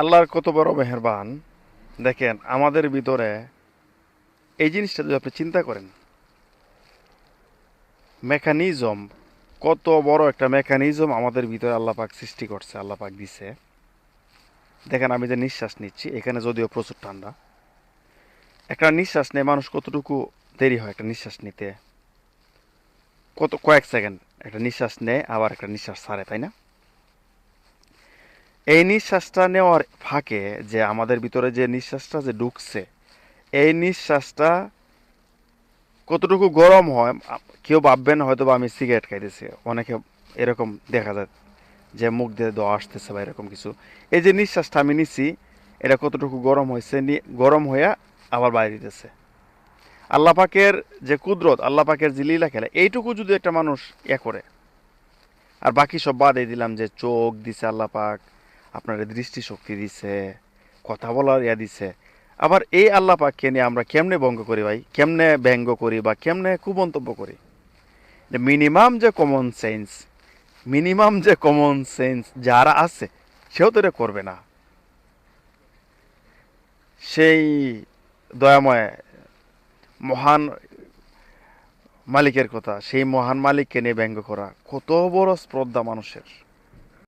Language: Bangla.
আল্লাহর কত বড় মেহেরবান। দেখেন, আমাদের ভিতরে এই জিনিসটা যদি আপনি চিন্তা করেন, মেকানিজম, কত বড় একটা মেকানিজম আমাদের ভিতরে আল্লাহ পাক সৃষ্টি করছে, আল্লাহ পাক দিছে। দেখেন, আমি যে নিঃশ্বাস নিচ্ছি, এখানে যদিও প্রচুর ঠান্ডা। একটা নিঃশ্বাস নিয়ে মানুষ কতটুকু দেরি হয় একটা নিঃশ্বাস নিতে? কত, কয়েক সেকেন্ড একটা নিঃশ্বাস নেয়, আবার একটা নিঃশ্বাস ছাড়ে, তাই না? এই নিঃশ্বাসটা নেওয়ার ফাঁকে যে আমাদের ভিতরে যে নিঃশ্বাসটা যে ঢুকছে, এই নিঃশ্বাসটা কতটুকু গরম হয়, কেউ ভাববেন হয়তো বা আমি সিগারেট খাইতেছি। অনেকে এরকম দেখা যায় যে মুখ দিয়ে দেওয়া আসতেছে বা এরকম কিছু। এই যে নিঃশ্বাসটা আমি নিচ্ছি এটা কতটুকু গরম হয়েছে গরম হইয়া আবার বাইরে দিতেছে। আল্লাহ পাকের যে কুদরত, আল্লাহ পাকের যে লীলা খেলা, এইটুকু যদি একটা মানুষ ইয়ে করে, আর বাকি সব বাদে দিলাম যে চোখ দিছে আল্লাহ পাক আপনার দৃষ্টিশক্তি দিছে, কথা বলার ইয়া দিছে। আবার এই আল্লাহ পাককে নিয়ে আমরা কেমনে ভঙ্গ করি ভাই? কেমনে ব্যঙ্গ করি বা কেমনে কুমন্তব্য করি? যে মিনিমাম যে কমন সেন্স মিনিমাম যে কমন সেন্স যারা আছে, সেও তো এটা করবে না। সেই দয়াময় মহান মালিকের কথা, সেই মহান মালিককে নিয়ে ব্যঙ্গ করা কত বড় শ্রদ্ধা মানুষের।